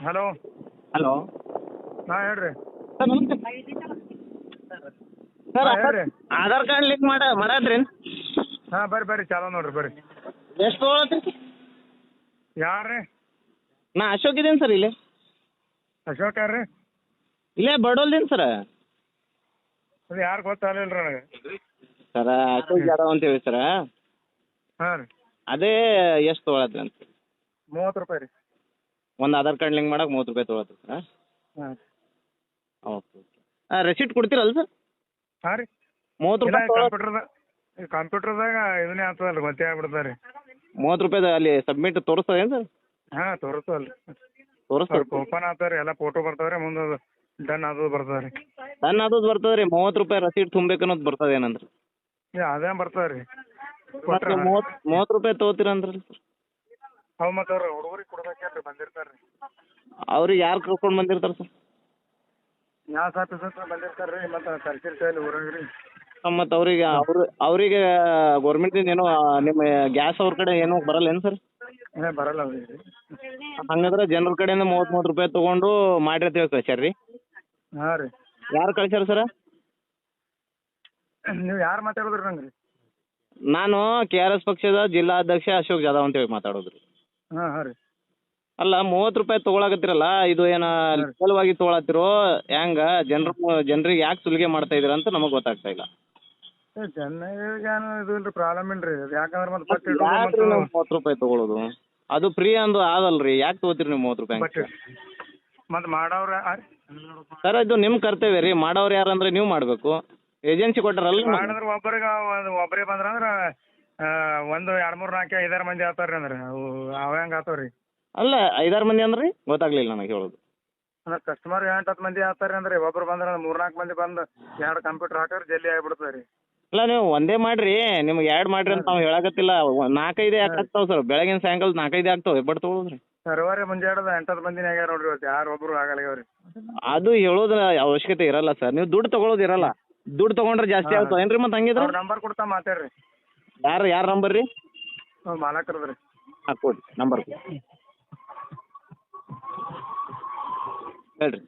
Hello. Hello. ಹಾ ಹೇಳ್ರಿ. Sir ಹಾಂ ಹೇಳ್ರಿ. ಆಧಾರ್ ಕಾರ್ಡ್ ಲಿಂಕ್ ಮಾಡ ಮಾಡಾದ್ರಿ? ಹಾ ಬರ್ರಿ ಬರ್ರಿ ಚಾಲೋ ನೋಡ್ರಿ ಬರ್ರಿ. ಎಷ್ಟು ತೊಗೊಳತ್ರಿ? ಯಾರ್ರಿ? ನಾ ಅಶೋಕ್ ಇದ್ದೀನಿ ಸರ್ ಇಲ್ಲಿ. ಅಶೋಕ್ ಯಾರ್ರಿ? ಇಲ್ಲೇ ಬಡೋಲ್ದೀನಿ ಸರ್. ಅದು ಯಾರು ಗೊತ್ತಾಗಲಿಲ್ಲ ನನಗೆ. ಸರ ಅಶೋಕ್ ಯಾದವ್ ಅಂತ ಹೇಳಿ ಸರ. ಹಾಂ ರೀ. ಅದೇ ಎಷ್ಟು ತೊಗೊಳತ್ರಿ ಅಂತ. ಮೂವತ್ತು ರೂಪಾಯಿ ರೀ. ಒಂದು ಆಧಾರ್ ಕಾರ್ಡ್ ಲಿಂಕ್ ಮಾಡಕ್ಕೆ ಮೂವತ್ ರೂಪಾಯಿ ತಗೋತ ಹಾಂ. Okay okay. ಹಾಂ ರೆಸಿಪ್ಟ್ ಕೊಡ್ತೀರಲ್ಲ ಸರ್? ಹಾಂ ರೀ. ಮೂವತ್ತು ರೂಪಾಯಿ ಕಂಪ್ಯೂಟರ್ ಕಂಪ್ಯೂಟರ್ದಾಗ ಕಂಪ್ಯೂಟರ್ದಾಗ ಇದನ್ನೇ ಆಗ್ತದಲ್ಲ ಗೊತ್ತೇ ಆಗ್ಬಿಡ್ತದೆ ರೀ ಮೂವತ್ತು ರೂಪಾಯ್ದು ಅಲ್ಲಿ ಸಬ್ಮಿಟ್ ತೋರಿಸ್ತದೇನು ಸರ್? ಹಾಂ ತೋರಿಸ್ತಲ್ಲ ತೋರಿಸ್ತದೆ ಓಪನ್ ಆಗ್ತಾವೆ ರೀ ಎಲ್ಲ ಫೋಟೋ ಬರ್ತಾವೆ ರೀ ಮುಂದೆ ಅದು ಡನ್ ಅದು ಬರ್ತದೆ ರೀ. ಡನ್ ಅದು ಬರ್ತದೆ ರೀ ಮೂವತ್ತು ರೂಪಾಯಿ ರಸೀಟ್ ತುಂಬೇಕು ಅನ್ನೋದು ಬರ್ತದೆ ಏನಂದ್ರೆ? ಏ ಅದೇ ಬರ್ತದೆ ರೀ. ಮತ್ತೆ ಮೂವತ್ತು ಮೂವತ್ತು ರೂಪಾಯಿ ತಗೋತೀರ ಸರ್? ಅವು ಮತ್ತು ಅವ್ರು ಹುಡುಗರಿಗೆ ಯಾರ್ ರೀ ಅವ್ರಿಗೆ ಯಾರು ಕರ್ಕೊಂಡು ಬಂದಿರ್ತಾರೆ ಸರ್? ಯಾವ ಅವ್ರಿಗೆ ಹತ್ರ ಬಂದಿರ್ತಾರೆ ರೀ ಮತ್ತು ಕರ್ಸಿರ್ತೀವಿ ಊರಾಗ ರೀ ಮತ್ತು ಅವ್ರಿಗೆ ಅವ್ರು ಅವರಿಗೆ ಗೌರ್ಮೆಂಟಿಂದ ಏನೋ ನಿಮ್ಮ ಗ್ಯಾಸ್ ಅವ್ರ ಕಡೆ ಏನೋ ಬರಲ್ಲ ಏನು ಸರ್? ಏ ಬರಲ್ಲ ಅವ್ರಿಗೆ. ಹಂಗಂದ್ರೆ ಜನರ ಕಡೆಯಿಂದ ಮೂವತ್ತು ಮೂವತ್ತು ರೂಪಾಯಿ ತಗೊಂಡು ಮಾಡಿರ್ತೇವೆ ಕಳ್ಸ್ಯಾರ ರೀ ಹಾಂ ರೀ. ಯಾರು ಕಳ್ಸ್ಯಾರ ಸರ್? ನೀವು ಯಾರು ಮಾತಾಡೋದ್ರಿ ನಂಗೆ ರೀ ನಾನು ಕೆ ಆರ್ ಎಸ್ ಪಕ್ಷದ ಜಿಲ್ಲಾಧ್ಯಕ್ಷ ಅಶೋಕ್ ಜಾಧವ್ ಅಂತ ಹೇಳಿ ಮಾತಾಡೋದು ರೀ ಹಾಂ ಹಾಂ ರೀ. ಅಲ್ಲ ಮೂವತ್ತು ರೂಪಾಯಿ ತಗೊಳಕತ್ತಿರಲ್ಲ ಇದು ಏನು ಲಿಗಲ್ವಾಗಿ ತಗೊಳತ್ತಿರೋ ಹೆಂಗ ಜನರು ಜನರಿಗೆ ಯಾಕೆ ಸುಲಿಗೆ ಮಾಡ್ತಾ ಇದೀರ ಅಂತ ನಮಗೆ ಗೊತ್ತಾಗ್ತಾ ಇಲ್ಲ. ಜನರಿಗೆ ಏನು ಇದು ಇಲ್ರಿ ಪ್ರಾಬ್ಲಮ್ ಇಲ್ರಿ ಅದು ಯಾಕಂದ್ರೆ ಮತ್ತೆ ಬಟ್ ಯಾಕ್ರಿ ನೀವು ಮೂವತ್ತು ರೂಪಾಯಿ ತೊಗೊಳೋದು? ಅದು ಫ್ರೀ ಅಂದು ಆಗಲ್ರಿ ಯಾಕೆ ತಗೋತಿರಿ ನೀವು ಮೂವತ್ತು ರೂಪಾಯಿ ಬಟ್ ಮತ್ತೆ ಮಾಡೋರ ಸರ್ ಇದು ನಿಮ್ ಕರ್ತವ್ಯ ರೀ ಮಾಡೋರ್ ಯಾರಂದ್ರೆ ನೀವು ಮಾಡ್ಬೇಕು. ಏಜೆನ್ಸಿ ಕೊಟ್ಟಾರಲ್ಲ ಮಾಡಿದ್ರೆ ಒಬ್ಬರಿಗೆ ಬಂದ್ರ ಅಂದ್ರೆ ಒಂದು ಎರಡು ಮೂರು ನಾಲ್ಕು ಐದಾರು ಮಂದಿ ಆತಾವ್ರಿ ಅಂದ್ರೆ ಅವು ಅವ ಹೆಂಗೆ ಆತಾವ ರೀ ಅಲ್ಲ ಐದಾರು ಮಂದಿ ಅಂದ್ರೆ ಗೊತ್ತಾಗ್ಲಿಲ್ಲ ನನಗೆ ಹೇಳೋದು. ಅಂದ್ರೆ ಕಸ್ಟಮರ್ ಎಂಟ್ ಹತ್ತು ಮಂದಿ ಆಗ್ತಾರೆ ಅಂದ್ರೆ ಒಬ್ರು ಬಂದ್ರೆ ಮೂರು ನಾಲ್ಕು ಮಂದಿ ಬಂದು ಎರಡು ಕಂಪ್ಯೂಟರ್ ಹಾಕಿದ್ರೆ ಜಲ್ದಿ ಆಗಿಬಿಡ್ತದೆ ರೀ. ಅಲ್ಲ ನೀವು ಒಂದೇ ಮಾಡ್ರಿ ನಿಮ್ಗೆ ಎರಡು ಮಾಡ್ರಿ ಅಂತ ನಾವು ಹೇಳಕತ್ತಿಲ್ಲ. ಒ- ನಾಲ್ಕೈದು ಯಾಕೆ ಆಗ್ತಾವ್ ಸರ್ ಬೆಳಗಿನ ಸಾಯಂಕಾಲ ನಾಲ್ಕೈದು ಆಗ್ತಾವೆ ಬಟ್ ತಗೊಳ್ರಿ ಸರ್ವಾರಿ ಮುಂಜಾಡದ ಎಂಟ್ ಹತ್ತು ಮಂದಿನ ಆಗ್ಯಾರ ನೋಡ್ರಿ ಇವತ್ತು ಯಾರು ಒಬ್ರು ಆಗಲ್ಲ ಅದು ಹೇಳೋದು ಅವಶ್ಯಕತೆ ಇರಲ್ಲ ಸರ್ ನೀವು ದುಡ್ಡು ತಗೊಳೋದ್ ಇರಲ್ಲ. ದುಡ್ಡು ತಗೊಂಡ್ರೆ ಜಾಸ್ತಿ ಆಗ್ತಾವ. ಏನ್ರಿ ಮತ್ತೆ ಹಂಗಿದ್ರೆ? ಅವ್ರ ನಂಬರ್ ಕೊಡ್ತಾ ಮಾತಾಡ್ರಿ. ಯಾರು ಯಾರ ನಂಬರ್ ರೀ? ಮಾಲಕ್ರದ್ರಿ. ಹಾಂ ಕೊಡಿ ನಂಬರ್ ಹೇಳ್ರಿ.